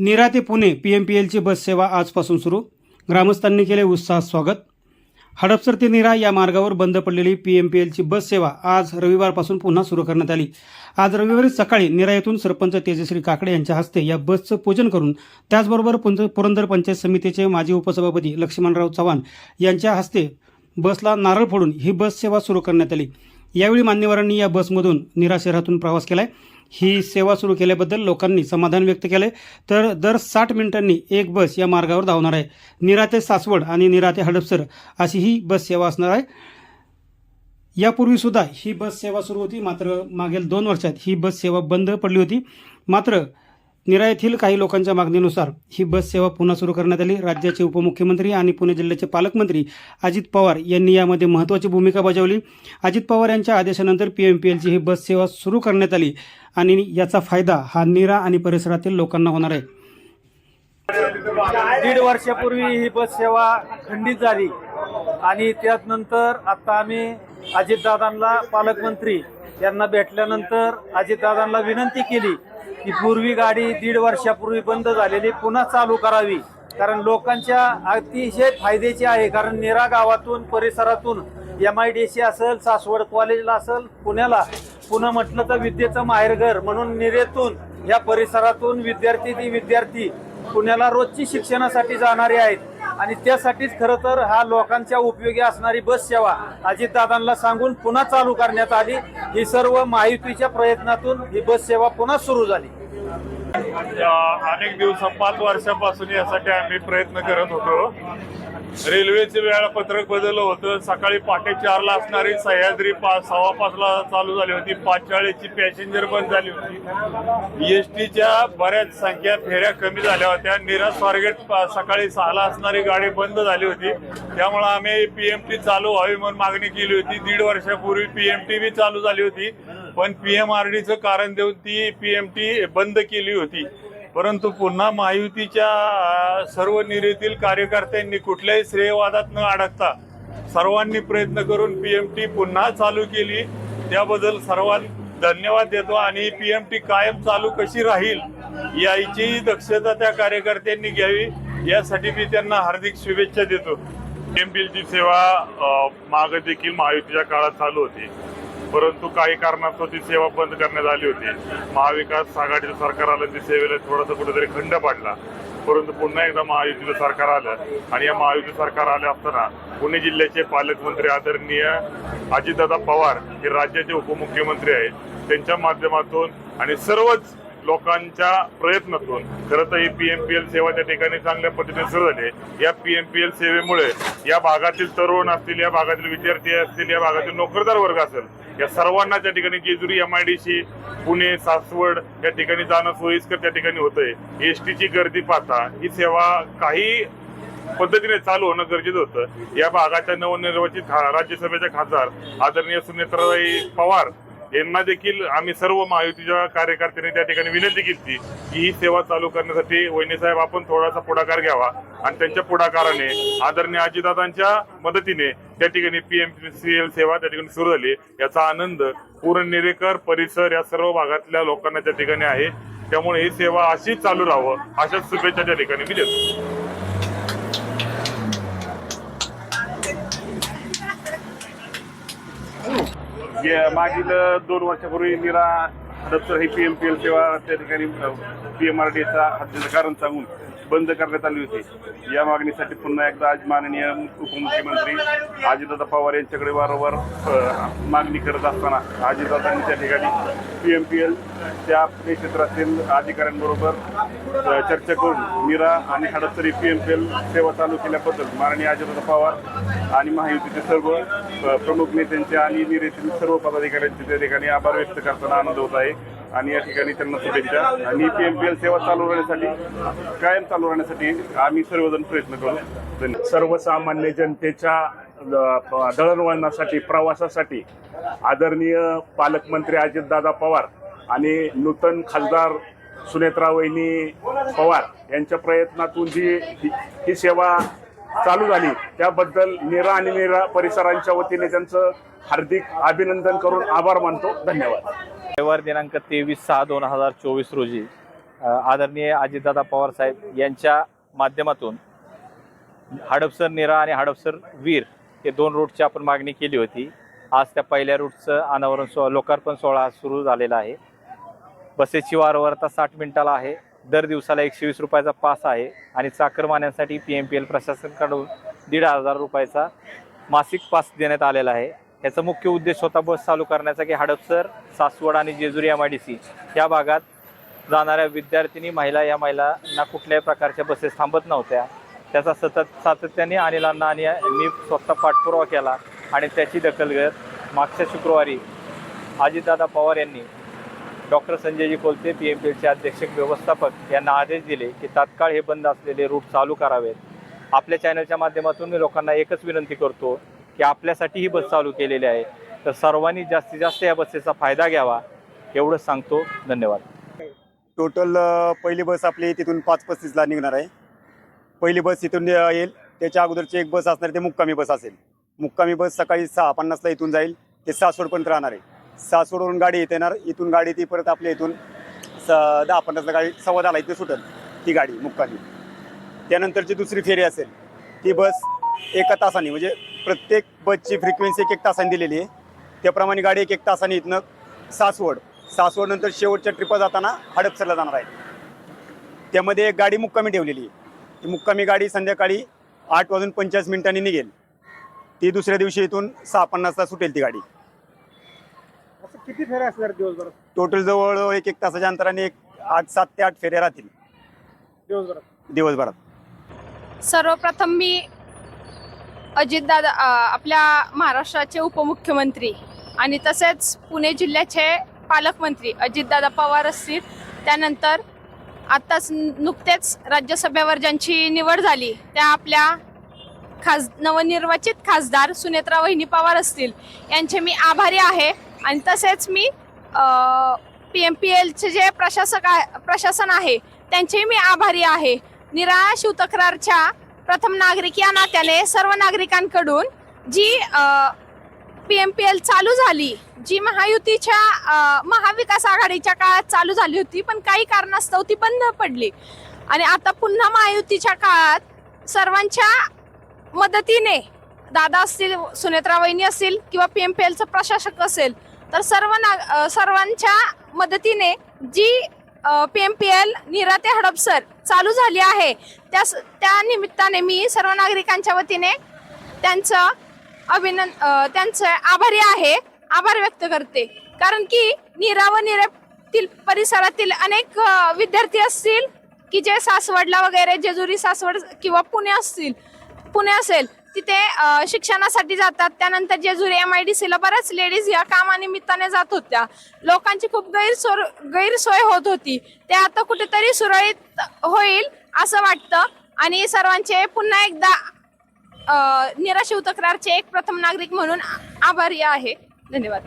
निरा ते Pune P M P एलची bus सेवा आजपासून सुरू. ग्रामस्थांनी केले उत्साहात स्वागत. हडपसर ते निरा या मार्गावर बंद पडलेली पी एम पी एलची बस सेवा आज रविवारपासून पुन्हा सुरू करण्यात आली. आज रविवारी सकाळी निरा येथून सरपंच तेजश्री काकडे यांच्या हस्ते या बसचं पूजन करून त्याचबरोबर पुरंदर पंचायत समितीचे माजी उपसभापती लक्ष्मणराव चव्हाण यांच्या हस्ते बसला नारळ फोडून ही बस सेवा सुरू करण्यात आली. यावेळी मान्यवरांनी या बसमधून निरा शहरातून प्रवास केला आहे ही सेवा सुरू केल्याबद्दल लोकांनी समाधान व्यक्त केले तर दर साठ मिनिटांनी एक बस या मार्गावर धावणार आहे. निरा ते सासवड आणि निरा ते हडपसर अशी ही बस सेवा असणार आहे. यापूर्वी सुद्धा ही बस सेवा सुरू होती. मात्र मागील दोन वर्षात ही बस सेवा बंद पडली होती. मात्र निरा येथील काही लोकांच्या मागणीनुसार ही बस सेवा पुन्हा सुरू करण्यात आली. राज्याचे उपमुख्यमंत्री आणि पुणे जिल्ह्याचे पालकमंत्री अजित पवार यांनी यामध्ये महत्त्वाची भूमिका बजावली. अजित पवार यांच्या आदेशानंतर पी एम पी एलची ही बस सेवा सुरू करण्यात आली आणि याचा फायदा हा निरा आणि परिसरातील लोकांना होणार आहे. दीड वर्षापूर्वी ही बस सेवा खंडित झाली आणि त्यानंतर आता आम्ही अजितदादांना पालकमंत्री यांना भेटल्यानंतर अजितदादांना विनंती केली की पूर्वी गाडी दीड वर्षापूर्वी बंद झालेली पुन्हा चालू करावी. कारण लोकांच्या अतिशय फायद्याची आहे. कारण निरा गावातून परिसरातून एम आय डी सी असेल सासवड कॉलेजला असेल पुण्याला पुन्हा म्हटलं तर विद्येचं माहेरघर. म्हणून निरेतून या परिसरातून विद्यार्थी ती विद्यार्थी पुण्याला रोजची शिक्षणासाठी जाणारे आहेत. आणि त्यासाठीच खरं तर हा लोकांच्या उपयोगी असणारी बस सेवा अजितदादांना सांगून पुन्हा चालू करण्यात आली. ही सर्व माहितीच्या प्रयत्नातून ही बस सेवा पुन्हा सुरू झाली. अनेक दिवस पाच वर्षापासून यासाठी आम्ही प्रयत्न करत होतो. रेल्वेचे वेळापत्रक बदललं होतं. सकाळी पहाटे चारला असणारी सह्याद्री पाच सव्वा पाचला चालू झाली होती. पाच चाळीसची पॅसेंजर बंद झाली होती. एस टीच्या बऱ्याच संख्या फेऱ्या कमी झाल्या होत्या. निरा स्वारगेट सकाळी सहाला असणारी गाडी बंद झाली होती. त्यामुळे आम्ही पीएमटी चालू व्हावी म्हणून मागणी केली होती. दीड वर्षापूर्वी पीएमटी बी चालू झाली होती. पण पीएमआरडीचं कारण देऊन ती पीएमटी बंद केली होती. परंतु पुन्हा महायुतीच्या सर्व निरीतील कार्यकर्त्यांनी कुठल्याही श्रेयवादात न अडकता सर्वांनी प्रयत्न करून पी एम टी पुन्हा चालू केली. त्याबद्दल सर्वांना धन्यवाद देतो. आणि पी एम टी कायम चालू कशी राहील याची दक्षता त्या कार्यकर्त्यांनी घ्यावी यासाठी मी त्यांना हार्दिक शुभेच्छा देतो. पी एम टीची सेवा मागे देखील महायुतीच्या काळात चालू होती. परंतु काही कारणास्तव ती सेवा बंद करण्यात आली होती. महाविकास आघाडीचं सरकार आलं ती सेवेला थोडासा कुठेतरी खंड पाडला. परंतु पुन्हा एकदा महायुतीचं सरकार आलं आणि या महायुती सरकार आले असताना पुणे जिल्ह्याचे पालकमंत्री आदरणीय अजितदादा पवार हे राज्याचे उपमुख्यमंत्री आहेत. त्यांच्या माध्यमातून आणि सर्वच लोकांच्या प्रयत्नातून खरं तर ही पीएमपीएल सेवा त्या ठिकाणी चांगल्या पद्धतीने सुरू झाली या पीएमपीएल सेवेमुळे या भागातील तरुण असतील या भागातील विद्यार्थी असतील या भागातील नोकरदार वर्ग असेल या सर्वांना त्या ठिकाणी Jejuri M I D C Pune Saswad या ठिकाणी जाणं सोयीस्कर त्या ठिकाणी होतंय. एस टीची गर्दी पाहता ही सेवा काही पद्धतीने चालू होणं गरजेचं होतं. या भागाच्या नवनिर्वाचित खा- राज्यसभेचे खासदार आदरणीय सुनेत्राबाई पवार यांना देखील आम्ही सर्व महायुतीच्या कार्यकर्त्यांनी त्या ठिकाणी विनंती केली की ही सेवा चालू करण्यासाठी वहिनी साहेब आपण थोडासा पुढाकार घ्यावा. आणि त्यांच्या पुढाकाराने आदरणीय अजितदादांच्या मदतीने त्या ठिकाणी पीएमसीएल सेवा त्या ठिकाणी सुरू झाली. याचा आनंद पूर्ण निरेकर परिसर या सर्व भागातल्या लोकांना त्या ठिकाणी आहे. त्यामुळे ही सेवा अशीच चालू राहावं. अशाच शुभेच्छा त्या ठिकाणी मी देतो मागील दोन वर्षापूर्वी निरा हडपसर हे पी एम पी एल सेवा त्या ठिकाणी पी एम आर डीचा हद्दीचं कारण सांगून बंद करण्यात आली होती. या मागणीसाठी पुन्हा एकदा आज माननीय उपमुख्यमंत्री अजितदादा पवार यांच्याकडे वारंवार मागणी करत असताना अजितदादांनी त्या ठिकाणी पी एम पी एल त्या क्षेत्रातील अधिकाऱ्यांबरोबर चर्चा करून मीरा आणि हडपसरी पी एम पी एल सेवा चालू केल्याबद्दल माननीय अजितदादा पवार आणि महायुतीचे सर्व प्रमुख नेत्यांचे आणि निरेतील सर्व पदाधिकाऱ्यांचे त्या ठिकाणी आभार व्यक्त करताना आनंद होत आहे. आणि या ठिकाणी त्यांना शुभेच्छा. आणि पी एम पी एल सेवा चालू राहण्यासाठी कायम चालू राहण्यासाठी आम्ही सर्वजण प्रयत्न करू. धन्यवाद. सर्वसामान्य जनतेच्या दळणवळणासाठी प्रवासासाठी आदरणीय पालकमंत्री अजितदादा पवार आणि नूतन खासदार सुनेत्रा वहिनी पवार यांच्या प्रयत्नातून जी ही- ही सेवा चालू झाली त्याबद्दल निरा आणि निरा परिसरांच्या वतीने त्यांचं हार्दिक अभिनंदन करून आभार मानतो. धन्यवाद. रविवार दिनांक तेवीस सहा दोन हजार चोवीस रोजी आदरणीय अजितदादा पवार साहेब यांच्या माध्यमातून हडपसर निरा आणि हडपसर वीर हे दोन रूटची आपण मागणी केली होती. आज त्या पहिल्या रूटचं अनावरण सो लोकार्पण सोहळा सुरू झालेला आहे. बसेसची वारंवारता साठ मिनिटाला आहे. दर दिवसाला एकशे वीस रुपयाचा पास आहे आणि चाकरमान्यांसाठी पी एम पी एल प्रशासनाकडून दीड हजार रुपयाचा मासिक पास देण्यात आलेला आहे. याचा मुख्य उद्देश होता बस चालू करण्याचा की हडपसर सासवड आणि Jejuri M I D C या भागात जाणाऱ्या विद्यार्थिनी महिला या महिलांना कुठल्याही प्रकारच्या बसेस थांबत नव्हत्या. त्याचा सतत सातत्याने अनिलांना आणि मी स्वतः पाठपुरावा केला आणि त्याची दखल घेत मागच्या शुक्रवारी अजितदादा पवार यांनी doctor Sanjayji Kolte P M P एलचे अध्यक्ष व्यवस्थापक यांना आदेश दिले की तात्काळ हे बंद असलेले रूट चालू करावेत. आपल्या चॅनलच्या माध्यमातून मी लोकांना एकच विनंती करतो की आपल्यासाठी ही बस चालू केलेली आहे. तर सर्वांनी जास्तीत जास्त या बसेचा फायदा घ्यावा एवढं सांगतो. धन्यवाद. टोटल पहिली बस आपली तिथून पाच पस्तीसला निघणार आहे. पहिली बस इथून येईल. त्याच्या अगोदरची एक बस असणार ते मुक्कामी बस असेल. मुक्कामी बस सकाळी सहा पन्नासला इथून जाईल. ते सासवडपर्यंत राहणार आहे. सासवडवरून गाडी इथे येणार. इथून गाडी ती परत आपल्या इथून स दहा पन्नासला गाडी सव्वा दहाला इथे सुटेल ती गाडी मुक्कामी. त्यानंतरची दुसरी फेरी असेल. ती बस एका तासाने म्हणजे प्रत्येक बसची फ्रिक्वेन्सी एक एक तासाने दिलेली आहे. त्याप्रमाणे गाडी एक एक तासाने इथनं सासवड सासवड नंतर शेवटच्या ट्रिपा जाताना हडपसरला जाणार आहे. त्यामध्ये एक गाडी मुक्कामी ठेवलेली आहे. ती मुक्कामी गाडी संध्याकाळी आठ वाजून पंचेचाळीस मिनिटांनी निघेल. ती दुसऱ्या दिवशी इथून सहा पन्नासला सुटेल ती गाडी. असं किती फेऱ्या असणार दिवसभरात? टोटल जवळ एक एक तासाच्या अंतराने एक आठ सात ते आठ फेऱ्या राहतील. दिवसभरात. दिवसभरात. सर्वप्रथम मी अजितदादा आपल्या महाराष्ट्राचे उपमुख्यमंत्री आणि तसेच पुणे जिल्ह्याचे पालकमंत्री अजितदादा पवार असतील. त्यानंतर आत्ताच नुकतेच राज्यसभेवर ज्यांची निवड झाली त्या आपल्या खास नवनिर्वाचित खासदार सुनेत्रा वहिनी पवार असतील. यांचे मी आभारी आहे आणि तसेच मी पी एम पी एलचे जे प्रशासक आहे प्रशासन आहे त्यांचेही मी आभारी आहे. निराश तक्रारच्या प्रथम नागरिक या नात्याने सर्व नागरिकांकडून जी पी एम पी एल चालू झाली जी महायुतीच्या महाविकास आघाडीच्या काळात चालू झाली होती पण काही कारणास्तव ती बंद पडली. आणि आता पुन्हा महायुतीच्या काळात सर्वांच्या मदतीने दादा असतील सुनेत्रा वहिनी असतील किंवा पी एम पी एलचं प्रशासक असेल तर सर्व ना सर्वांच्या मदतीने जी P M P L Nira ते हडपसर चालू झाली आहे. त्या त्या निमित्ताने मी सर्व नागरिकांच्या वतीने त्यांचं अभिनंद त्यांचं आभारी आहे आभार व्यक्त करते. कारण की निरा व निरातील परिसरातील अनेक विद्यार्थी असतील की जे सासवडला वगैरे जेजुरी सासवड किंवा पुणे असतील पुणे असेल तिथे शिक्षणासाठी जातात. त्यानंतर जेजुरी एम आय डी सीला बऱ्याच लेडीज या कामानिमित्ताने जात होत्या. लोकांची खूप गैरसोय गैरसोय होत होती. ते आता कुठेतरी सुरळीत होईल असं वाटतं. आणि सर्वांचे पुन्हा एकदा अ, तक्रारचे एक प्रथम नागरिक म्हणून आभारी आहे. धन्यवाद.